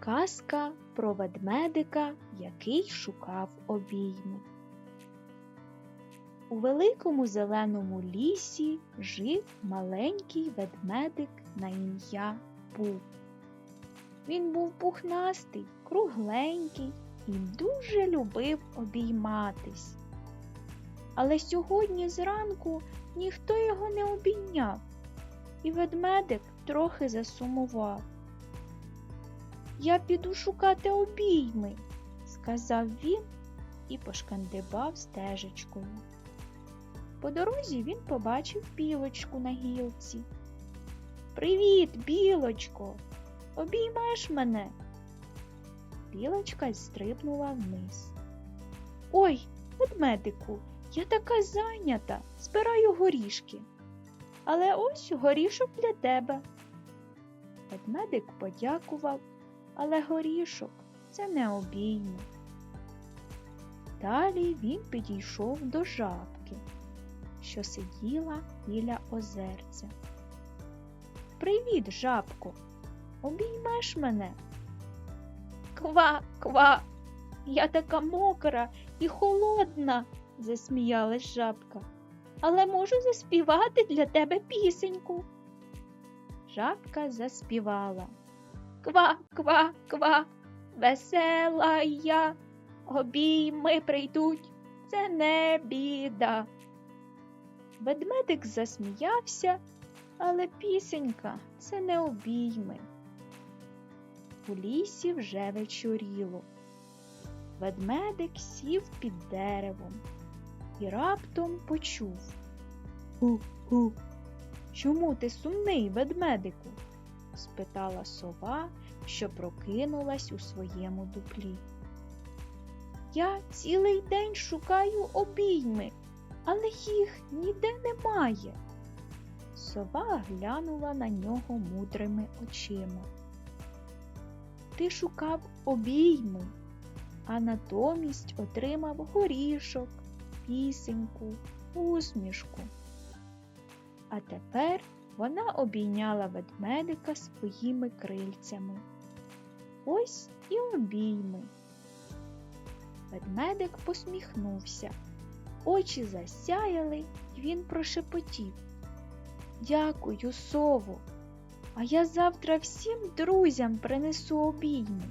Казка про ведмедика, який шукав обійми. У великому зеленому лісі жив маленький ведмедик на ім'я Бу. Він був пухнастий, кругленький і дуже любив обійматись. Але сьогодні зранку ніхто його не обійняв, і ведмедик трохи засумував. Я піду шукати обійми, сказав він і пошкандибав стежечкою. По дорозі він побачив білочку на гілці. Привіт, білочко! Обіймеш мене? Білочка стрибнула вниз. Ой, ведмедику, я така зайнята, збираю горішки. Але ось горішок для тебе. Ведмедик подякував але горішок це не обійми. Далі він підійшов до жабки, що сиділа біля озерця. Привіт, жабко, обіймеш мене? Ква, ква, я така мокра і холодна, засміялась жабка, але можу заспівати для тебе пісеньку. Жабка заспівала. Ква, ква, ква, весела я, обійми прийдуть, це не біда. Ведмедик засміявся, але пісенька це не обійми. У лісі вже вечоріло. Ведмедик сів під деревом і раптом почув Гу-гу. Чому ти сумний, ведмедику? Спитала сова, що прокинулась у своєму дуплі. Я цілий день шукаю обійми, але їх ніде немає. Сова глянула на нього мудрими очима. Ти шукав обійми, а натомість отримав горішок, пісеньку, усмішку. А тепер вона обійняла ведмедика своїми крильцями. Ось і обійми. Ведмедик посміхнувся, очі засяяли, і він прошепотів. Дякую, сову, а я завтра всім друзям принесу обійми.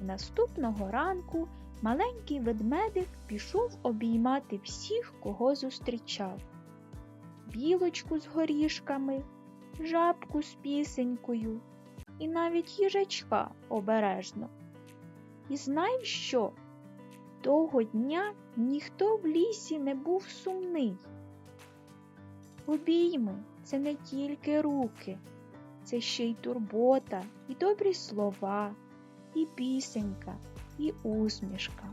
Наступного ранку маленький ведмедик пішов обіймати всіх, кого зустрічав білочку з горішками, жабку з пісенькою і навіть їжачка обережно. І знаєш що? Того дня ніхто в лісі не був сумний. Обійми це не тільки руки, це ще й турбота, і добрі слова, і пісенька, і усмішка.